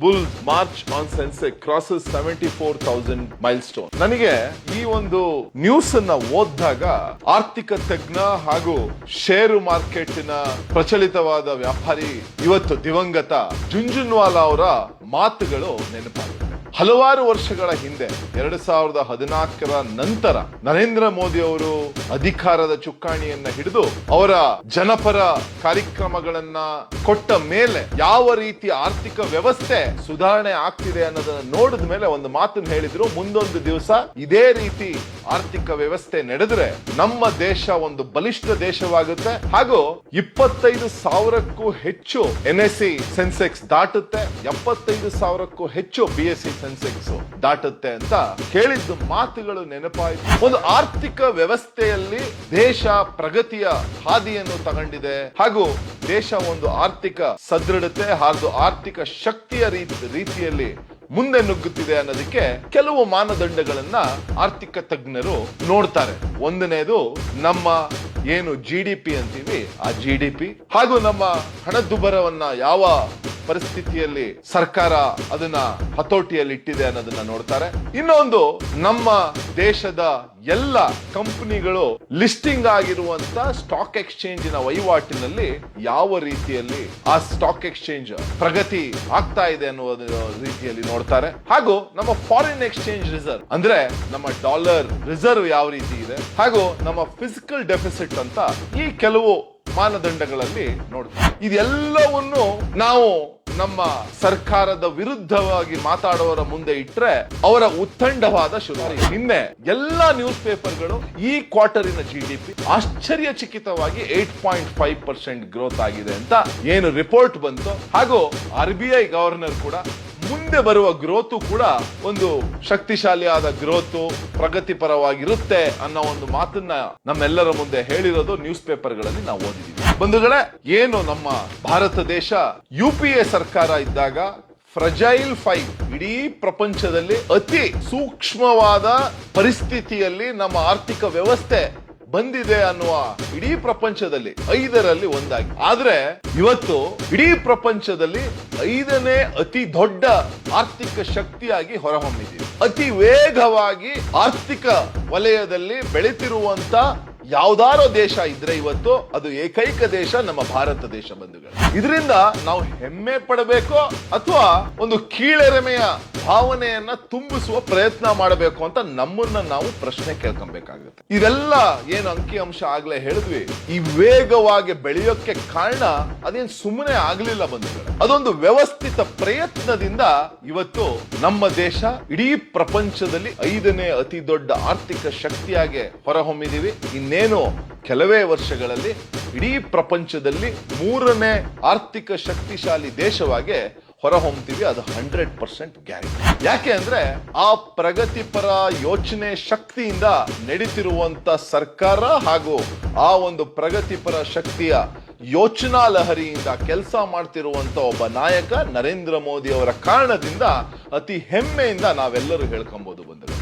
bulls march on Sensex crosses 74,000 milestone. ನನಗೆ ಈ ಒಂದು ನ್ಯೂಸ್ ಅನ್ನ ಓದಿದಾಗ ಆರ್ಥಿಕ ತಜ್ಞ ಹಾಗೂ ಷೇರು ಮಾರ್ಕೆಟ್ನ ಪ್ರಚಲಿತವಾದ ವ್ಯಾಪಾರಿ ಇವತ್ತು ದಿವಂಗತ ಜುಂಜುನ್ವಾಲಾ ಅವರ ಮಾತುಗಳು ನೆನಪಾಗುತ್ತೆ ಹಲವಾರು ವರ್ಷಗಳ ಹಿಂದೆ, ಎರಡು ಸಾವಿರದ ಹದಿನಾಲ್ಕರ ನಂತರ ನರೇಂದ್ರ ಮೋದಿ ಅವರು ಅಧಿಕಾರದ ಚುಕ್ಕಾಣಿಯನ್ನ ಹಿಡಿದು ಅವರ ಜನಪರ ಕಾರ್ಯಕ್ರಮಗಳನ್ನ ಕೊಟ್ಟ ಮೇಲೆ ಯಾವ ರೀತಿ ಆರ್ಥಿಕ ವ್ಯವಸ್ಥೆ ಸುಧಾರಣೆ ಆಗ್ತಿದೆ ಅನ್ನೋದನ್ನ ನೋಡಿದ ಮೇಲೆ ಒಂದು ಮಾತನ್ನು ಹೇಳಿದ್ರು. ಮುಂದೊಂದು ದಿವಸ ಇದೇ ರೀತಿ ಆರ್ಥಿಕ ವ್ಯವಸ್ಥೆ ನಡೆದ್ರೆ ನಮ್ಮ ದೇಶ ಒಂದು ಬಲಿಷ್ಠ ದೇಶವಾಗುತ್ತೆ. ಹಾಗೂ ಇಪ್ಪತ್ತೈದು ಸಾವಿರಕ್ಕೂ ಹೆಚ್ಚು ಎನ್ ಸೆನ್ಸೆಕ್ಸ್ ದಾಟುತ್ತೆ. ಎಪ್ಪತ್ತೈದು ಸಾವಿರಕ್ಕೂ ಹೆಚ್ಚು ಬಿ ಸೆನ್ಸೆಕ್ಸ್ ದಾಟುತ್ತೆ ಅಂತ ಕೇಳಿದ್ದು ಮಾತುಗಳು ನೆನಪಾಯಿತು. ಒಂದು ಆರ್ಥಿಕ ವ್ಯವಸ್ಥೆಯಲ್ಲಿ ದೇಶ ಪ್ರಗತಿಯ ಹಾದಿಯನ್ನು ತಗೊಂಡಿದೆ. ಹಾಗೂ ದೇಶ ಒಂದು ಆರ್ಥಿಕ ಸದೃಢತೆ ಹಾಗೂ ಆರ್ಥಿಕ ಶಕ್ತಿಯ ರೀತಿ, ರೀತಿಯಲ್ಲಿ ಮುಂದೆ ನುಗ್ಗುತ್ತಿದೆ ಅನ್ನೋದಕ್ಕೆ ಕೆಲವು ಮಾನದಂಡಗಳನ್ನ ಆರ್ಥಿಕ ತಜ್ಞರು ನೋಡ್ತಾರೆ. ಒಂದನೇದು ನಮ್ಮ ಏನು ಜಿ ಡಿ ಪಿ ಅಂತೀವಿ, ಆ ಜಿ ಡಿ ಪಿ ಹಾಗೂ ನಮ್ಮ ಹಣದುಬ್ಬರವನ್ನ ಯಾವ ಪರಿಸ್ಥಿತಿಯಲ್ಲಿ ಸರ್ಕಾರ ಅದನ್ನ ಹತೋಟಿಯಲ್ಲಿ ಇಟ್ಟಿದೆ ಅನ್ನೋದನ್ನ ನೋಡ್ತಾರೆ. ಇನ್ನೊಂದು, ನಮ್ಮ ದೇಶದ ಎಲ್ಲ ಕಂಪನಿಗಳು ಲಿಸ್ಟಿಂಗ್ ಆಗಿರುವಂತ ಸ್ಟಾಕ್ ಎಕ್ಸ್ಚೇಂಜಿನ ವಹಿವಾಟಿನಲ್ಲಿ ಯಾವ ರೀತಿಯಲ್ಲಿ ಆ ಸ್ಟಾಕ್ ಎಕ್ಸ್ಚೇಂಜ್ ಪ್ರಗತಿ ಆಗ್ತಾ ಇದೆ ಅನ್ನುವ ರೀತಿಯಲ್ಲಿ ನೋಡ್ತಾರೆ. ಹಾಗೂ ನಮ್ಮ ಫಾರಿನ್ ಎಕ್ಸ್ಚೇಂಜ್ ರಿಸರ್ವ್ ಅಂದ್ರೆ ನಮ್ಮ ಡಾಲರ್ ರಿಸರ್ವ್ ಯಾವ ರೀತಿ ಇದೆ, ಹಾಗೂ ನಮ್ಮ ಫಿಸಿಕಲ್ ಡೆಫಿಸಿಟ್ ಅಂತ ಈ ಕೆಲವು ಮಾನದಂಡಗಳಲ್ಲಿ ನೋಡ್ತೀವಿ ಇದೆಲ್ಲವನ್ನು ನಾವು ನಮ್ಮ ಸರ್ಕಾರದ ವಿರುದ್ಧವಾಗಿ ಮಾತಾಡುವವರ ಮುಂದೆ ಇಟ್ರೆ ಅವರ ಉತ್ತಂಡವಾದ ಶುರು ನಿನ್ನೆ ಎಲ್ಲಾ ನ್ಯೂಸ್ ಪೇಪರ್ಗಳು ಈ ಕ್ವಾರ್ಟರಿನ G D P ಆಶ್ಚರ್ಯಚಕಿತವಾಗಿ eight point five percent growth ಆಗಿದೆ ಅಂತ ಏನು ರಿಪೋರ್ಟ್ ಬಂತು, ಹಾಗೂ ಆರ್ ಬಿ ಐ ಗವರ್ನರ್ ಕೂಡ ಮುಂದೆ ಬರುವ ಗ್ರೋತು ಕೂಡ ಒಂದು ಶಕ್ತಿಶಾಲಿಯಾದ ಗ್ರೋತು, ಪ್ರಗತಿಪರವಾಗಿರುತ್ತೆ ಅನ್ನೋ ಒಂದು ಮಾತನ್ನ ನಮ್ಮೆಲ್ಲರ ಮುಂದೆ ಹೇಳಿರೋದು ನ್ಯೂಸ್ ಪೇಪರ್ಗಳಲ್ಲಿ ನಾವು ಓದಿದೀವಿ ಬಂಧುಗಳೇ, ಏನು ನಮ್ಮ ಭಾರತ ದೇಶ, ಯು ಪಿ ಎ ಸರ್ಕಾರ ಇದ್ದಾಗ ಫ್ರಜೈಲ್ ಫೈವ್ ಇಡೀ ಪ್ರಪಂಚದಲ್ಲಿ ಅತಿ ಸೂಕ್ಷ್ಮವಾದ ಪರಿಸ್ಥಿತಿಯಲ್ಲಿ ನಮ್ಮ ಆರ್ಥಿಕ ವ್ಯವಸ್ಥೆ ಬಂದಿದೆ ಅನ್ನುವ ಇಡೀ ಪ್ರಪಂಚದಲ್ಲಿ ಐದರಲ್ಲಿ ಒಂದಾಗಿ. ಆದ್ರೆ ಇವತ್ತು ಇಡೀ ಪ್ರಪಂಚದಲ್ಲಿ ಐದನೇ ಅತಿ ದೊಡ್ಡ ಆರ್ಥಿಕ ಶಕ್ತಿಯಾಗಿ ಹೊರಹೊಮ್ಮಿದೆ ಅತಿ ವೇಗವಾಗಿ ಆರ್ಥಿಕ ವಲಯದಲ್ಲಿ ಬೆಳೆತಿರುವಂತ ಯಾವ್ದಾರೋ ದೇಶ ಇದ್ರೆ ಇವತ್ತು ಅದು ಏಕೈಕ ದೇಶ ನಮ್ಮ ಭಾರತ ದೇಶ ಬಂಧುಗಳು. ಇದರಿಂದ ನಾವು ಹೆಮ್ಮೆ ಪಡಬೇಕೋ ಅಥವಾ ಒಂದು ಕೀಳೆರೆಮೆಯ ಭಾವನೆಯನ್ನ ತುಂಬಿಸುವ ಪ್ರಯತ್ನ ಮಾಡಬೇಕು ಅಂತ ನಮ್ಮನ್ನ ನಾವು ಪ್ರಶ್ನೆ ಕೇಳ್ಕೊಬೇಕಾಗುತ್ತೆ. ಇದೆಲ್ಲ ಏನು ಅಂಕಿ ಅಂಶ ಆಗ್ಲೇ ಹೇಳಿದ್ವಿ. ಈ ವೇಗವಾಗಿ ಬೆಳೆಯೋಕ್ಕೆ ಕಾರಣ ಅದೇನ್ ಸುಮ್ಮನೆ ಆಗ್ಲಿಲ್ಲ ಬಂಧುಗಳು. ಅದೊಂದು ವ್ಯವಸ್ಥಿತ ಪ್ರಯತ್ನದಿಂದ ಇವತ್ತು ನಮ್ಮ ದೇಶ ಇಡೀ ಪ್ರಪಂಚದಲ್ಲಿ ಐದನೇ ಅತಿ ದೊಡ್ಡ ಆರ್ಥಿಕ ಶಕ್ತಿಯಾಗಿ ಹೊರಹೊಮ್ಮಿದೀವಿ. ಇನ್ನೇನು ಕೆಲವೇ ವರ್ಷಗಳಲ್ಲಿ ಇಡೀ ಪ್ರಪಂಚದಲ್ಲಿ ಮೂರನೇ ಆರ್ಥಿಕ ಶಕ್ತಿಶಾಲಿ ದೇಶವಾಗಿ ಹೊರಹೊಮ್ತೀವಿ ಅದು ಹಂಡ್ರೆಡ್ ಪರ್ಸೆಂಟ್ ಗ್ಯಾರಂಟಿ ಯಾಕೆ ಅಂದ್ರೆ ಆ ಪ್ರಗತಿಪರ ಯೋಚನೆ ಶಕ್ತಿಯಿಂದ ನಡೀತಿರುವಂತ ಸರ್ಕಾರ ಹಾಗೂ ಆ ಒಂದು ಪ್ರಗತಿಪರ ಶಕ್ತಿಯ ಯೋಚನಾ ಲಹರಿಯಿಂದ ಕೆಲಸ ಮಾಡ್ತಿರುವಂತ ಒಬ್ಬ ನಾಯಕ ನರೇಂದ್ರ ಮೋದಿ ಅವರ ಕಾರಣದಿಂದ ಅತಿ ಹೆಮ್ಮೆಯಿಂದ ನಾವೆಲ್ಲರೂ ಹೇಳ್ಕೊಬಹುದು ಬಂದರು